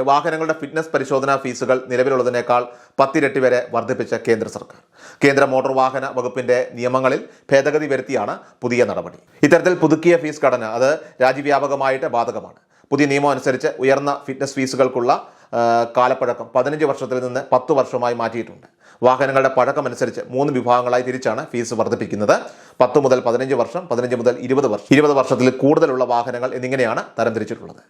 വാഹനങ്ങളുടെ ഫിറ്റ്നസ് പരിശോധനാ ഫീസുകൾ നിലവിലുള്ളതിനേക്കാൾ പത്തിരട്ടി വരെ വർദ്ധിപ്പിച്ച കേന്ദ്ര സർക്കാർ. കേന്ദ്ര മോട്ടോർ വാഹന വകുപ്പിന്റെ നിയമങ്ങളിൽ ഭേദഗതി വരുത്തിയാണ് പുതിയ നടപടി. ഇത്തരത്തിൽ പുതുക്കിയ ഫീസ് ഘടന അത് രാജ്യവ്യാപകമായിട്ട് ബാധകമാണ്. പുതിയ നിയമം അനുസരിച്ച് ഉയർന്ന ഫിറ്റ്നസ് ഫീസുകൾക്കുള്ള കാലപ്പഴക്കം പതിനഞ്ച് വർഷത്തിൽ നിന്ന് പത്ത് വർഷമായി മാറ്റിയിട്ടുണ്ട്. വാഹനങ്ങളുടെ പഴക്കം അനുസരിച്ച് മൂന്ന് വിഭാഗങ്ങളായി തിരിച്ചാണ് ഫീസ് വർദ്ധിപ്പിക്കുന്നത്. പത്ത് മുതൽ പതിനഞ്ച് വർഷം പതിനഞ്ച് മുതൽ ഇരുപത് വർഷം. ഇരുപത് വർഷത്തിൽ കൂടുതലുള്ള വാഹനങ്ങൾ എന്നിങ്ങനെയാണ് തരംതിരിച്ചിട്ടുള്ളത്.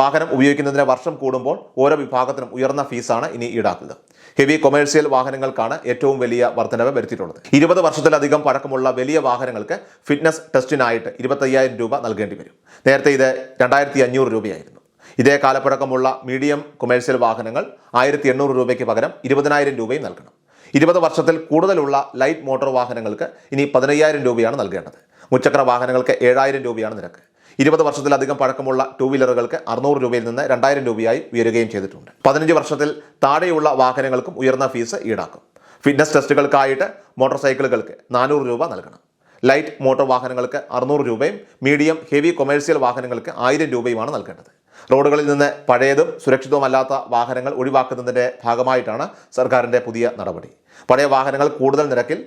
വാഹനം ഉപയോഗിക്കുന്നതിന് വർഷം കൂടുമ്പോൾ ഓരോ വിഭാഗത്തിനും ഉയർന്ന ഫീസാണ് ഇനി ഈടാക്കുക ഹെവി കൊമേഴ്സ്യൽ വാഹനങ്ങൾക്കാണ് ഏറ്റവും വലിയ വർധനവ് വരുത്തിയിട്ടുള്ളത്. ഇരുപത് വർഷത്തിലധികം പഴക്കമുള്ള വലിയ വാഹനങ്ങൾക്ക് ഫിറ്റ്നസ് ടെസ്റ്റിനായിട്ട് ഇരുപത്തയ്യായിരം രൂപ നൽകേണ്ടി വരും. നേരത്തെ ഇത് രണ്ടായിരത്തി അഞ്ഞൂറ് രൂപയായിരുന്നു. ഇതേ കാലപ്പഴക്കമുള്ള മീഡിയം കൊമേഴ്സ്യൽ വാഹനങ്ങൾ ആയിരത്തി എണ്ണൂറ് രൂപയ്ക്ക് പകരം ഇരുപതിനായിരം രൂപയും നൽകണം. ഇരുപത് വർഷത്തിൽ കൂടുതലുള്ള ലൈറ്റ് മോട്ടോർ വാഹനങ്ങൾക്ക് ഇനി പതിനയ്യായിരം രൂപയാണ് നൽകേണ്ടത്. മുച്ചക്ര വാഹനങ്ങൾക്ക് ഏഴായിരം രൂപയാണ് നിരക്ക്. ഇരുപത് വർഷത്തിലധികം പഴക്കമുള്ള ടൂ വീലറുകൾക്ക് അറുന്നൂറ് രൂപയിൽ നിന്ന് രണ്ടായിരം രൂപയായി ഉയരുകയും ചെയ്തിട്ടുണ്ട്. പതിനഞ്ച് വർഷത്തിൽ താഴെയുള്ള വാഹനങ്ങൾക്കും ഉയർന്ന ഫീസ് ഈടാക്കും. ഫിറ്റ്നസ് ടെസ്റ്റുകൾക്കായിട്ട് മോട്ടോർ സൈക്കിളുകൾക്ക് നാനൂറ് രൂപ നൽകണം. ലൈറ്റ് മോട്ടോർ വാഹനങ്ങൾക്ക് അറുന്നൂറ് രൂപയും മീഡിയം ഹെവി കൊമേഴ്സ്യൽ വാഹനങ്ങൾക്ക് ആയിരം രൂപയുമാണ് നൽകേണ്ടത്. റോഡുകളിൽ നിന്ന് പഴയതും സുരക്ഷിതവുമല്ലാത്ത വാഹനങ്ങൾ ഒഴിവാക്കുന്നതിന്റെ ഭാഗമായിട്ടാണ് സർക്കാരിന്റെ പുതിയ നടപടി. പഴയ വാഹനങ്ങൾ കൂടുതൽ നിരക്കിൽ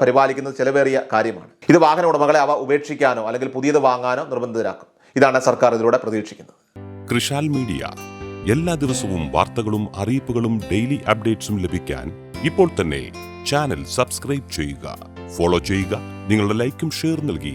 പരിപാലിക്കുന്നത് ചെലവേറിയ കാര്യമാണ്. ഇത് വാഹന ഉടമകളെ അവ ഉപേക്ഷിക്കാനോ അല്ലെങ്കിൽ പുതിയത് വാങ്ങാനോ നിർബന്ധിതരാക്കും. ഇതാണ് സർക്കാർ ഇതിലൂടെ പ്രതീക്ഷിക്കുന്നത്. കൃഷാൽ മീഡിയ. എല്ലാ ദിവസവും വാർത്തകളും അറിയിപ്പുകളും ഡെയിലി അപ്ഡേറ്റ്സും ലഭിക്കാൻ ഇപ്പോൾ തന്നെ ചാനൽ സബ്സ്ക്രൈബ് ചെയ്യുക. ഫോളോ ചെയ്യുക നിങ്ങളുടെ ലൈക്കും ഷെയർ നൽകി